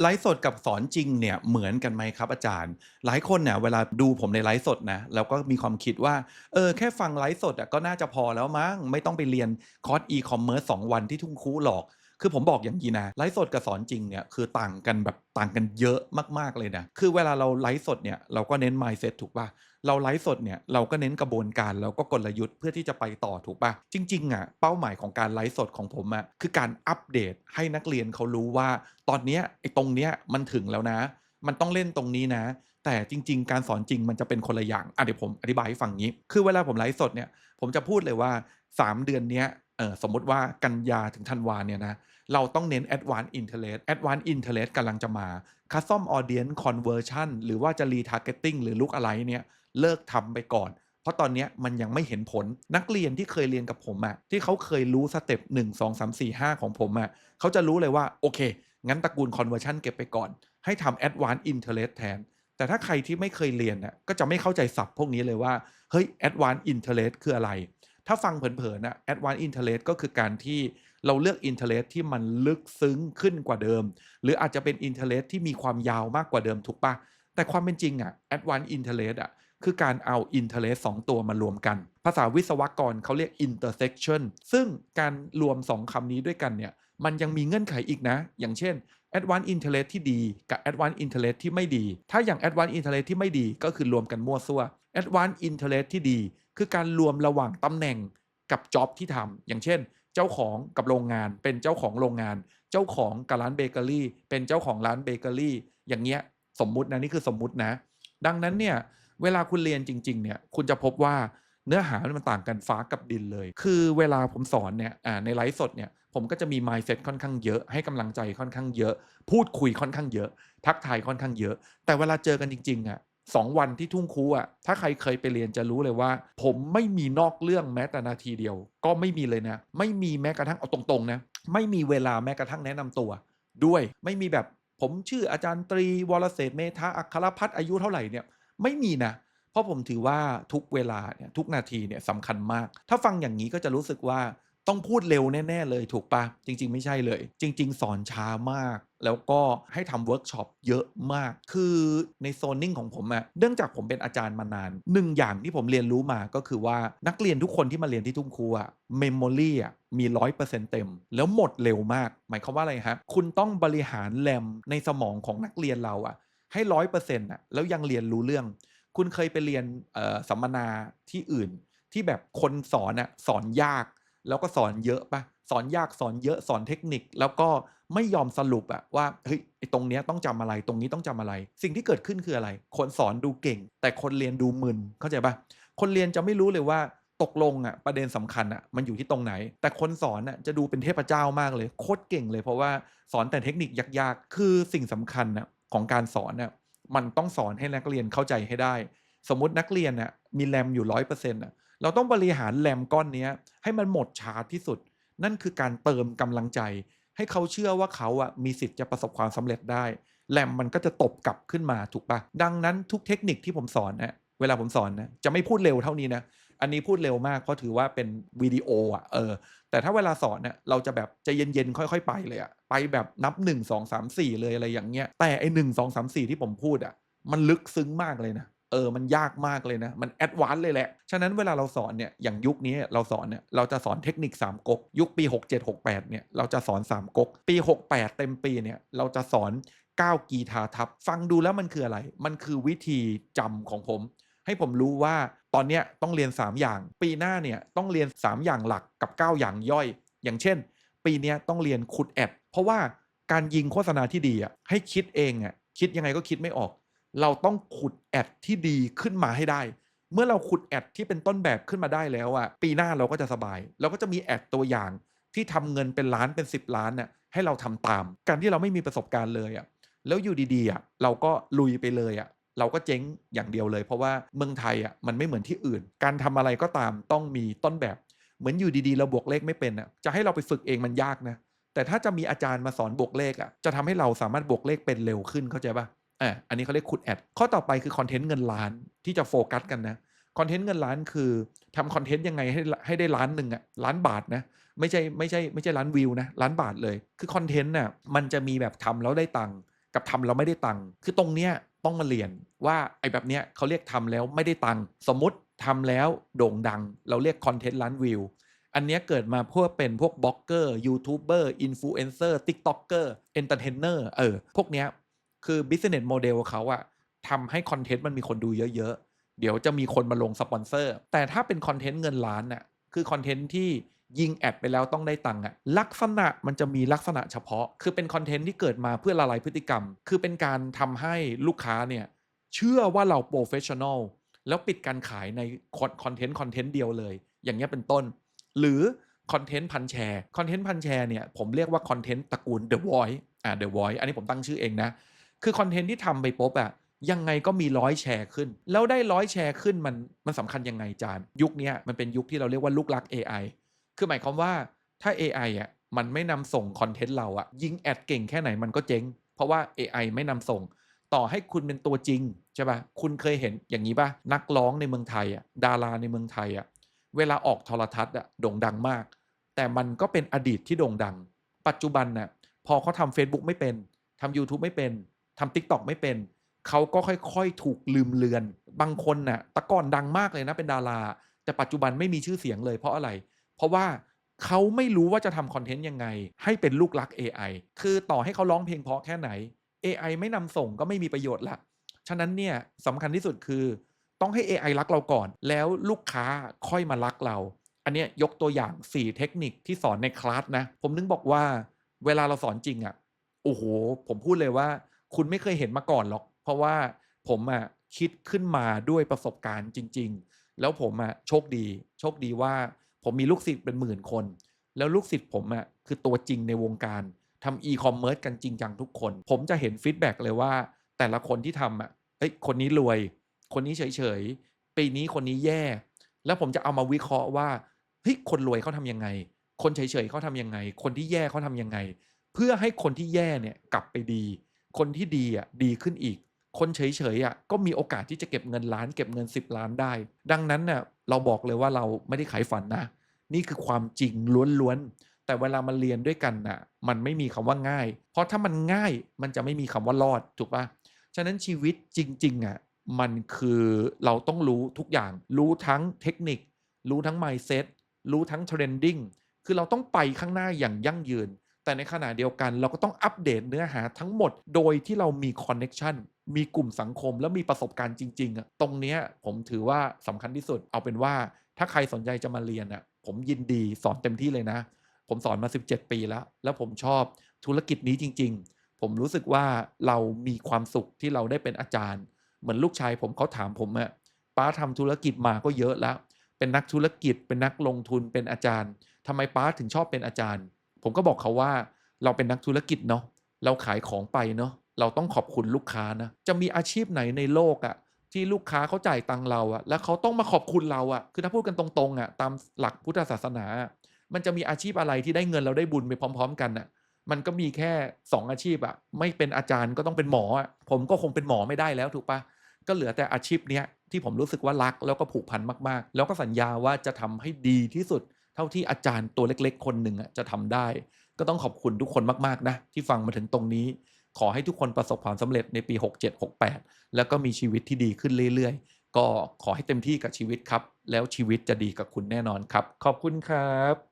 ไลฟ์สดกับสอนจริงเนี่ยเหมือนกันไหมครับอาจารย์ หลายคนเนี่ยเวลาดูผมในไลฟ์สดนะแล้วก็มีความคิดว่าเออแค่ฟังไลฟ์สดอะก็น่าจะพอแล้วมั้งไม่ต้องไปเรียนคอร์สอีคอมเมิร์ซสองวันที่ทุ่งคูหลอก คือผมบอกอย่างนี้นะไลฟ์สดกับสอนจริงเนี่ยคือต่างกันแบบต่างกันเยอะมากๆเลยนะคือเวลาเราไลฟ์สดเนี่ยเราก็เน้น mindset ถูกป่ะเราไลฟ์สดเนี่ยเราก็เน้นกระบวนการแล้วก็กลยุทธ์เพื่อที่จะไปต่อถูกป่ะจริงๆอะเป้าหมายของการไลฟ์สดของผมอะคือการอัปเดตให้นักเรียนเขารู้ว่า ตอนเนี้ยไอ้ตรงเนี้ยมันถึงแล้วนะ มันต้องเล่นตรงนี้นะ แต่จริง ๆ การสอนจริงมันจะเป็นคนละอย่างอะเดี๋ยวผมอธิบายให้ฟังงี้ คือเวลาผมไลฟ์สดเนี่ยผมจะพูดเลยว่า 3 เดือนเนี้ยเออสมมติว่ากันยาถึงธันวาเนี่ยนะ เราต้องเน้น advanced interest advanced interest กำลังจะมา custom audience conversion หรือว่าจะ retargeting หรือ look อะไรเนี่ยเลิกทำไปก่อน เพราะตอนนี้มันยังไม่เห็นผลนักเรียนที่เคยเรียนกับผมอะที่เขาเคยรู้สเต็ป1 2 3 4 5 ของผมอะเขาจะรู้เลยว่า โอเค งั้นตระกูล conversion เก็บไปก่อน ให้ทำ advanced interest แทนแต่ถ้าใครที่ไม่เคยเรียนน่ะก็จะไม่เข้าใจศัพท์พวกนี้เลยว่า เฮ้ย advanced interest คืออะไร ถ้าฟังเผินๆนะ advanced interest ก็คือการที่เราเลือก interest ที่มันลึกซึ้งขึ้นกว่าเดิม หรืออาจจะเป็น interest ที่มีความยาวมากกว่าเดิมถูกปะแต่ความเป็นจริงอะ advanced interest อะคือการเอา interest 2 ตัวมารวมกัน ภาษาวิศวกรเขาเรียก intersection ซึ่งการรวม 2คำนี้ด้วยกันเนี่ยมันยังมีเงื่อนไขอีกนะ อย่างเช่น advanced interest ที่ดีกับ advanced interest ที่ไม่ดี ถ้าอย่าง advanced interest ที่ไม่ดีก็คือรวมกันมั่วซั่ว advanced interest ที่ดีคือการรวมระหว่างตำแหน่งกับ job ที่ทำอย่างเช่น เจ้าของกับโรงงาน เป็นเจ้าของโรงงาน เจ้าของกับร้านเบเกอรี่ เป็นเจ้าของร้านเบเกอรี่ อย่างเงี้ยสมมุตินะนี่คือสมมุตินะ ดังนั้นเนี่ยเวลาคุณเรียนจริง ๆ เนี่ยคุณจะพบว่าเนื้อหามันต่างกันฟ้ากับดินเลย คือเวลาผมสอนเนี่ยในไลฟ์สดเนี่ยผมก็จะมี mindset ค่อนข้างเยอะ ให้กำลังใจค่อนข้างเยอะ พูดคุยค่อนข้างเยอะ ทักทายค่อนข้างเยอะ แต่เวลาเจอกันจริงๆอะ สองวันที่ทุ่งคูอะถ้าใครเคยไปเรียนจะรู้เลยว่า ผมไม่มีนอกเรื่องแม้แต่นาทีเดียว ก็ไม่มีเลยนะ ไม่มีแม้กระทั่งเอาตรงๆนะไม่มีเวลาแม้กระทั่งแนะนำตัว ด้วยไม่มีแบบผมชื่ออาจารย์ตรีวรเศรษฐเมธาอัครพัฒน์อายุเท่าไหร่เนี่ยไม่มีนะเพราะผมถือว่าทุกเวลาเนี่ยทุกนาทีเนี่ยสำคัญมาก ถ้าฟังอย่างนี้ก็จะรู้สึกว่า ต้องพูดเร็วแน่ ๆ เลยถูกปะจริง ๆ ไม่ใช่เลย จริง ๆ สอนช้ามาก แล้วก็ให้ทำเวิร์กช็อปเยอะมาก คือในโซนนิ่งของผมอะเนื่องจากผมเป็นอาจารย์มานานหนึ่งอย่างที่ผมเรียนรู้มาก็คือว่านักเรียนทุกคนที่มาเรียนที่ทุ่งครูอะเมมโมรีอะมีร้อยเปอร์เซ็นต์เต็ม แล้วหมดเร็วมาก หมายความว่าอะไรฮะคุณต้องบริหารแรมในสมองของนักเรียนเราอะให้ร้อยเปอร์เซ็นต์อะแล้วยังเรียนรู้เรื่อง คุณเคยไปเรียนสัมมนาที่อื่น ที่แบบคนสอนอะสอนยาก แล้วก็สอนเยอะปะสอนยากสอนเยอะสอนเทคนิค แล้วก็ไม่ยอมสรุปอะว่าเฮ้ยไอตรงเนี้ยต้องจำอะไรตรงนี้ต้องจำอะไร สิ่งที่เกิดขึ้นคืออะไร คนสอนดูเก่ง แต่คนเรียนดูมึนเข้าใจปะคนเรียนจะไม่รู้เลยว่าตกลงอะประเด็นสำคัญอะมันอยู่ที่ตรงไหน แต่คนสอนอะจะดูเป็นเทพเจ้ามากเลยโคตรเก่งเลย เพราะว่าสอนแต่เทคนิคยากๆ คือสิ่งสำคัญอะของการสอนอะมันต้องสอนให้นักเรียนเข้าใจให้ได้ สมมตินักเรียนน่ะมีแรมอยู่ร้อยเปอร์เซ็นต์่ะ เราต้องบริหารแรมก้อนนี้ให้มันหมดช้าที่สุด นั่นคือการเติมกำลังใจ ให้เขาเชื่อว่าเขาอะมีสิทธิ์จะประสบความสำเร็จได้แรมมันก็จะตบกลับขึ้นมาถูกปะดังนั้นทุกเทคนิคที่ผมสอนนะเวลาผมสอนนะจะไม่พูดเร็วเท่านี้นะอันนี้พูดเร็วมากเพราะถือว่าเป็นวิดีโออะเออแต่ถ้าเวลาสอนเนี่ยเราจะแบบจะเย็นๆค่อย ๆ ไปเลยอะไปแบบนับ 1 2 3 4 เลยอะไรอย่างเงี้ยแต่ไอหนึ่งสองสามสี่ที่ผมพูดอะมันลึกซึ้งมากเลยนะ เออมันยากมากเลยนะ มันแอดวานซ์เลยแหละ ฉะนั้นเวลาเราสอนเนี่ยอย่างยุคนี้เราสอนเนี่ยเราจะสอนเทคนิค3ก๊กยุคปี 67 68เนี่ยเราจะสอน 3ก๊กปี 68 เต็มปีเนี่ยเราจะสอน9กีทาทับ ฟังดูแล้วมันคืออะไร มันคือวิธีจำของผม ให้ผมรู้ว่าตอนเนี้ยต้องเรียน 3 อย่าง ปีหน้าเนี่ยต้องเรียน 3 อย่างหลักกับ 9 อย่างย่อย อย่างเช่น ปีนี้ต้องเรียนคุดแอดเพราะว่าการยิงโฆษณาที่ดีอะให้คิดเองอะคิดยังไงก็คิดไม่ออก เราต้องขุดแอดที่ดีขึ้นมาให้ได้ เมื่อเราขุดแอดที่เป็นต้นแบบขึ้นมาได้แล้วอะปีหน้าเราก็จะสบาย เราก็จะมีแอดตัวอย่างที่ทำเงินเป็นล้านเป็น 10 ล้านน่ะให้เราทำตาม การที่เราไม่มีประสบการณ์เลยอะแล้วอยู่ดีๆอะเราก็ลุยไปเลยอะเราก็เจ๊งอย่างเดียวเลย เพราะว่าเมืองไทยอะมันไม่เหมือนที่อื่น การทำอะไรก็ตามต้องมีต้นแบบ เหมือนอยู่ดีๆ เราบวกเลขไม่เป็นอะจะให้เราไปฝึกเองมันยากนะ แต่ถ้าจะมีอาจารย์มาสอนบวกเลขอะจะทำให้เราสามารถบวกเลขเป็นเร็วขึ้นเข้าใจปะ อะอันนี้เขาเรียกขุดแอดข้อต่อไปคือคอนเทนต์เงินล้านที่จะโฟกัสกันนะคอนเทนต์เงินล้านคือทำคอนเทนต์ยังไงให้ให้ได้ล้านหนึ่งอะล้านบาทนะไม่ใช่ไม่ใช่ไม่ใช่ล้านวิวนะล้านบาทเลย คือคอนเทนต์น่ะมันจะมีแบบทำแล้วได้ตังค์กับทำแล้วไม่ได้ตังค์คือตรงเนี้ยต้องมาเรียนว่าไอ้แบบเนี้ยเขาเรียกทำแล้วไม่ได้ตังค์สมมติทำแล้วโด่งดัง เราเรียกคอนเทนต์ล้านวิวอันเนี้ยเกิดมาเพื่อเป็นพวกบล็อกเกอร์ยูทูบเบอร์อินฟลูเอนเซอร์ติ๊กต็อกเกอร์เอนเตอร์เทนเนอร์เออพวกเนี้ย คือ business model เขาอะทำให้คอนเทนต์มันมีคนดูเยอะๆ เดี๋ยวจะมีคนมาลงสปอนเซอร์ แต่ถ้าเป็นคอนเทนต์เงินล้านน่ะคือคอนเทนต์ที่ยิงแอดไปแล้วต้องได้ตังค์อะลักษณะมันจะมีลักษณะเฉพาะ คือเป็นคอนเทนต์ที่เกิดมาเพื่อละลายพฤติกรรม คือเป็นการทำให้ลูกค้าเนี่ยเชื่อว่าเราโปรเฟชชั่นอลแล้วปิดการขายในคอนเทนต์คอนเทนต์เดียวเลย อย่างเงี้ยเป็นต้น หรือคอนเทนต์พันแชร์คอนเทนต์พันแชร์เนี่ยผมเรียกว่าคอนเทนต์ตระกูล The Voice อ่า The Voice อันนี้ผมตั้งชื่อเองนะ คือคอนเทนต์ที่ทำไปปุ๊บอะยังไงก็มีร้อยแชร์ขึ้น แล้วได้ร้อยแชร์ขึ้นมันมันสำคัญยังไงจานยุคนี้มันเป็นยุคที่เราเรียกว่าลูกรัก AI คือหมายความว่าถ้า AI อะมันไม่นำส่งคอนเทนต์เราอะยิงแอดเก่งแค่ไหนมันก็เจ๊ง เพราะว่า AI ไม่นำส่ง ต่อให้คุณเป็นตัวจริงใช่ปะคุณเคยเห็นอย่างนี้ปะนักร้องในเมืองไทยอะดาราในเมืองไทยอะเวลาออกโทรทัศน์อะโด่งดังมาก แต่มันก็เป็นอดีตที่โด่งดัง ปัจจุบันน่ะพอเขาทำ Facebook ไม่เป็นทำ YouTube ไม่เป็น ทำ TikTok ไม่เป็น เขาก็ค่อยๆ ถูกลืมเลือน บางคนน่ะตะก่อนดังมากเลยนะเป็นดารา แต่ปัจจุบันไม่มีชื่อเสียงเลยเพราะอะไร เพราะว่าเขาไม่รู้ว่าจะทำคอนเทนต์ยังไง ให้เป็นลูกรัก AI คือต่อให้เขาร้องเพลงเพราะแค่ไหน AI ไม่นำส่งก็ไม่มีประโยชน์ละ ฉะนั้นเนี่ยสำคัญที่สุดคือ ต้องให้ AI รักเราก่อน แล้วลูกค้าค่อยมารักเรา อันเนี้ยยกตัวอย่าง 4 เทคนิคที่สอนในคลาสนะ ผมนึกบอกว่าเวลาเราสอนจริงอะ่ะ โอ้โห ผมพูดเลยว่า คุณไม่เคยเห็นมาก่อนหรอก เพราะว่าผมอะคิดขึ้นมาด้วยประสบการณ์จริง ๆ แล้วผมอะโชคดี โชคดีว่าผมมีลูกศิษย์เป็นหมื่นคน แล้วลูกศิษย์ผมอะคือตัวจริงในวงการทำอีคอมเมิร์ซกันจริงจังทุกคน ผมจะเห็นฟีดแบ็กเลยว่า แต่ละคนที่ทำอะเอ้ยคนนี้รวย คนนี้เฉยๆปีนี้คนนี้แย่ แล้วผมจะเอามาวิเคราะห์ว่าเฮ้ยคนรวยเขาทำยังไง คนเฉยๆเขาทำยังไง คนที่แย่เขาทำยังไง เพื่อให้คนที่แย่เนี่ยกลับไปดี คนที่ดีอะดีขึ้นอีก คนเฉยๆอะก็มีโอกาสที่จะเก็บเงินล้าน เก็บเงิน 10 ล้านได้ ดังนั้นเน่ะเราบอกเลยว่าเราไม่ได้ขายฝันนะ นี่คือความจริงล้วนๆแต่เวลามาเรียนด้วยกันน่ะมันไม่มีคำว่าง่าย เพราะถ้ามันง่ายมันจะไม่มีคำว่ารอดถูกปะฉะนั้นชีวิตจริงๆอะมันคือเราต้องรู้ทุกอย่าง รู้ทั้งเทคนิค รู้ทั้ง mindset รู้ทั้ง trending คือเราต้องไปข้างหน้าอย่างยั่งยืน แต่ในขณะเดียวกันเราก็ต้องอัปเดตเนื้อหาทั้งหมด โดยที่เรามี connection มีกลุ่มสังคมแล้วมีประสบการณ์จริง ๆ ตรงนี้ผมถือว่าสำคัญที่สุด เอาเป็นว่าถ้าใครสนใจจะมาเรียนอะผมยินดีสอนเต็มที่เลยนะ ผมสอนมา 17 ปีแล้ว แล้วผมชอบธุรกิจนี้จริง ๆ ผมรู้สึกว่าเรามีความสุขที่เราได้เป็นอาจารย์ เหมือนลูกชายผมเขาถามผมอะป้าทำธุรกิจมาก็เยอะแล้ว เป็นนักธุรกิจ เป็นนักลงทุนเป็นอาจารย์ทำไมป้าถึงชอบเป็นอาจารย์ ผมก็บอกเขาว่าเราเป็นนักธุรกิจเนาะเราขายของไปเนาะเราต้องขอบคุณลูกค้านะจะมีอาชีพไหนในโลกอะที่ลูกค้าเขาจ่ายตังเราอะแล้วเขาต้องมาขอบคุณเราอะคือถ้าพูดกันตรงๆอะตามหลักพุทธศาสนา มันจะมีอาชีพอะไรที่ได้เงินเราได้บุญไปพร้อม ๆ กันอะมันก็มีแค่ 2 อาชีพอะไม่เป็นอาจารย์ก็ต้องเป็นหมออะผมก็คงเป็นหมอไม่ได้แล้วถูกปะก็เหลือแต่อาชีพเนี้ยที่ผมรู้สึกว่ารักแล้วก็ผูกพันมากๆ แล้วก็สัญญาว่าจะทำให้ดีที่สุด เท่าที่อาจารย์ตัวเล็กๆ คนหนึ่งอะจะทำได้ ก็ต้องขอบคุณทุกคนมากๆนะที่ฟังมาถึงตรงนี้ ขอให้ทุกคนประสบความสำเร็จในปี 67-68 แล้วก็มีชีวิตที่ดีขึ้นเรื่อยๆ ก็ขอให้เต็มที่กับชีวิตครับ แล้วชีวิตจะดีกับคุณแน่นอนครับ ขอบคุณครับ